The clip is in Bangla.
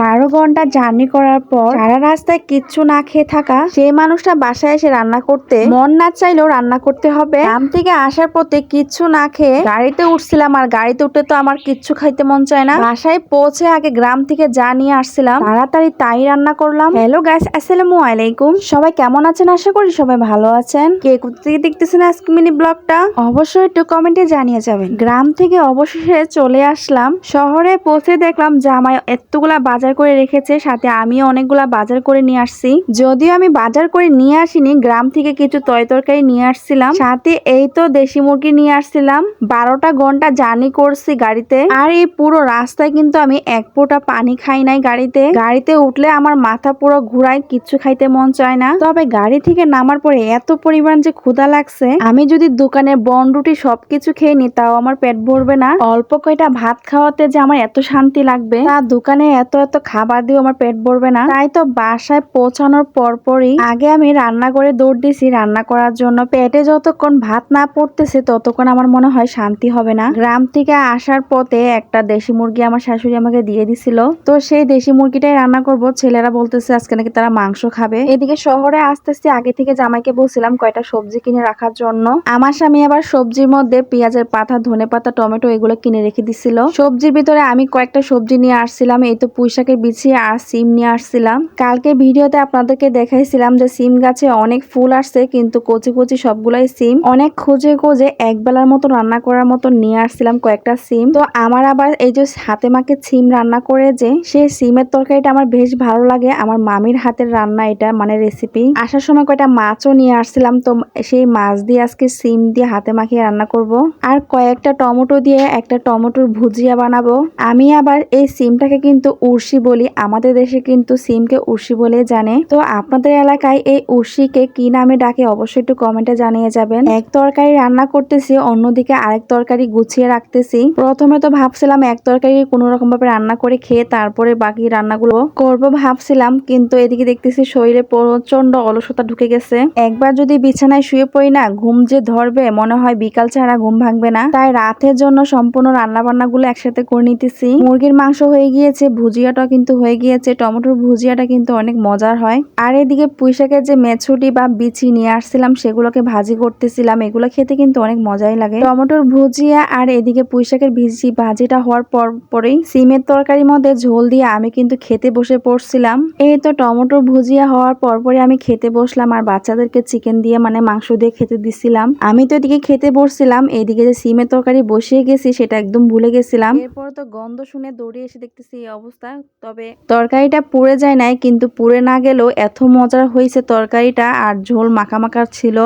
বারো ঘণ্টা জার্নি করার পর সারা রাস্তায় কিচ্ছু না খেয়ে থাকা সেই মানুষটা বাসায় এসে রান্না করতে মন না চাইলেও রান্না করতে হবে। গ্রাম থেকে আসার পথে কিচ্ছু না খেয়ে গাড়িতে উঠছিলাম আর গাড়িতে উঠতে তো আমার কিচ্ছু খাইতে মন চায় না। বাসায় পৌঁছে আগে গ্রাম থেকে যা নিয়ে আসছিলাম। তাড়াতাড়ি তাই রান্না করলাম। হ্যালো গাইস, আসসালামু আলাইকুম। সবাই কেমন আছেন? আশা করি সবাই ভালো আছেন। কে কোথা থেকে দেখতেছেন আজকে মিনি ব্লগটা? অবশ্যই একটু কমেন্টে জানিয়ে যাবেন। গ্রাম থেকে অবশেষে চলে আসলাম। শহরে পৌঁছে দেখলাম জামাই এতগুলা বাজার করে রেখেছে, সাথে আমিও অনেকগুলা বাজার করে নিয়ে আসছি। যদিও আমি বাজার করে নিয়ে আসিনি, গ্রাম থেকে কিছু তয় তরকারি নিয়ে আসছিলাম। সাথে এই তো দেশি মুরগি নিয়ে আসছিলাম। বারোটা ঘণ্টা জার্নি করছি গাড়িতে। আর এই পুরো রাস্তায় কিন্তু আমি এক ফোঁটা পানি খাই নাই গাড়িতে। গাড়িতে উঠলে আমার মাথা পুরো ঘুরায়, কিচ্ছু খাইতে মন চায় না। তবে গাড়ি থেকে নামার পরে এত পরিমাণ যে ক্ষুধা লাগছে। আমি যদি দোকানে বন রুটি সবকিছু খেয়ে নি তাও আমার পেট ভরবে না। অল্প কয়টা ভাত খাওয়াতে যে আমার এত শান্তি লাগবে। তা দোকানে এত এত খাবার দিয়ে আমার পেট ভরবে না। তাই তো বাসায় পৌঁছানোর পরপরই আগে আমি রান্না করে দৌড় দিছি। রান্না করার জন্য পেটে যতক্ষণ ভাত না পড়তেছে ততক্ষণ আমার মনে হয় শান্তি হবে না। গ্রাম থেকে আসার পথে একটা দেশি মুরগি আমার শাশুড়ি আমাকে দিয়ে দিছিল। তো সেই দেশি মুরগিটাই রান্না করব। ছেলেরা বলতেছে আজকে নাকি তারা মাংস খাবে। এদিকে শহরে আসতে আসতে আগে থেকে জামাইকে বলছিলাম কয়টা সবজি কিনে রাখার জন্য। আমার স্বামী আবার সবজির মধ্যে পেঁয়াজের পাতা ধনে পাতা টমেটো এগুলো কিনে রেখে দিছিল। সবজির ভিতরে আমি কয়েকটা সবজি নিয়ে আসছিলাম। এই তো পুঁই শাকের বিছি আর সিম নিয়ে আসছিলাম। কালকে ভিডিওতে আপনাদেরকে দেখাইছিলাম যে সিম গাছে অনেক ফুল আসছে, কিন্তু কচি কচি সবগুলাই সিম। অনেক খুঁজে খুঁজে এক বেলার মতো রান্না করার মতো নিয়ে আসছিলাম কয়েকটা সিম। তো আমার আবার এই যে হাতে মাকে সিম রান্না করে যে, সেই সিমের তরকারিটা আমার বেশ ভালো লাগে। আমার মামির হাতের রান্না এটা মানে রেসিপি আসার সময় কয়েকটা মাছও নিয়ে আসছিলাম, তো সেই মাছ দিয়ে আজকে সিম দিয়ে হাতে মাখিয়ে রান্না করব। আর কয়েকটা টমেটো দিয়ে একটা টমেটোর ভুজিয়া বানাবো। আমি আবার এই সিমটাকে কিন্তু উর্সি বলি, আমাদের দেশে কিন্তু সিমকে উর্সি বলে জানে। তো আপনাদের এলাকায় এই উর্সিকে কি নামে ডাকে অবশ্যই একটু কমেন্টে জানিয়ে যাবেন। এক তরকারি রান্না করতেছি, অন্যদিকে আরেক তরকারি গুছিয়ে রাখতেছি। প্রথমে তো ভাবছিলাম এক তরকারি কোনো রকম ভাবে রান্না করে খেয়ে তারপরে বাকি রান্নাগুলো করব ভাবছিলাম, কিন্তু এদিকে দেখতেছি শরীরে প্রচণ্ড অলসতা ঢুকে গেছে। একবার যদি বিছানায় শুয়ে পড়ি না, ঘুম যে ধরবে, মনে হয় বিকাল ছাড়া ঘুম ভাঙবে না। তাই রাতের জন্য সম্পূর্ণ রান্না বান্না গুলো একসাথে করে নিতেছি। মুরগির মাংস হয়ে গিয়েছে ভুজিয়াটাও কিন্তু হয়ে গিয়েছে। টমেটোর ভুজিয়াটা কিন্তু অনেক মজার হয়। আর এদিকে পুঁইশাকের যে মেছুটি বা বিচি নিয়ে আসছিলাম, সেগুলোকে ভাজি করতেছিলাম। এগুলো খেতে কিন্তু অনেক মজাই লাগে। টমেটোর ভুজিয়া আর এদিকে পুঁইশাকের ভিজি ভাজিটা হওয়ার পর পরেই সিমের তরকারির মধ্যে ঝোল দিয়ে আমি কিন্তু খেতে বসে পড়ছিলাম। এই তো টমেটোর ভুজিয়া হওয়ার পরপরই আমি খেতে বসলাম আর বাচ্চাদেরকে চিকেন দিয়ে মানে মাংস দিয়ে খেতে দিছিলাম। আমি তো এদিকে খেতে বসছিলাম, এদিকে যে সিমের তরকারি বসিয়ে গেছি, সেটা একদম ভুলে গেছিলাম। এরপর তো গন্ধ শুনে দৌড়ে এসে দেখতেছি এই অবস্থা। তবে তরকারিটা পুড়ে যায় নাই, কিন্তু পুড়ে না গেলেও এত মজার হয়েছে তরকারিটা, আর ঝোল মাখা মাখা ছিল।